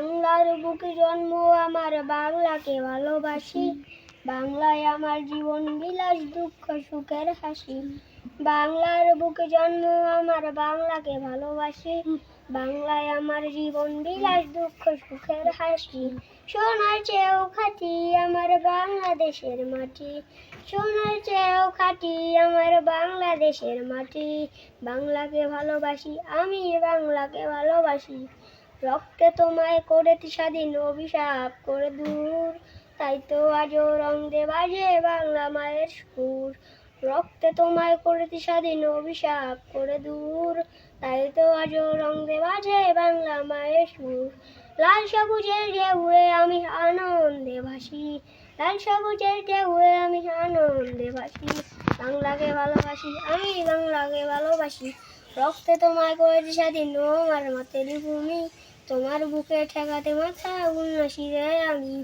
বাংলার বুকে জন্ম, আমার বাংলাকে ভালোবাসি। বাংলায় আমার জীবন বিলাস দুঃখ, সুখের হাসি। বাংলার বুকে জন্ম, আমার বাংলাকে ভালোবাসি। বাংলায় আমার জীবন বিলাস দুঃখ, সুখের হাসি। সোনার চেয়েও খাটি আমার বাংলাদেশের মাটি। সোনার চেয়েও খাটি আমার বাংলাদেশের মাটি। বাংলাকে ভালোবাসি, আমি বাংলাকে ভালোবাসি। রক্তে তোমায় করেছি স্বাধীন অভিশাপ, করে দূর। তাই তো আজও রং বাজে বাংলা মায়ের সুর। রক্তে তোমায় করেছি স্বাধীন অভিশাপ, করে দূর। তাই তো আজও রং বাজে বাংলা মায়ের সুর। লাল সবুজের ঢেউয়ে আমি আনন্দে ভাসি। লাল সবুজের ঢেউয়ে আমি আনন্দে ভাসি। বাংলাকে ভালোবাসি আমি, বাংলাকে ভালোবাসি। রক্তে তোমায় করেছি স্বাধীন আমার মাতের ভূমি তোমার বুকে ঠেকাতে মাথা মাসি দেয় আমি।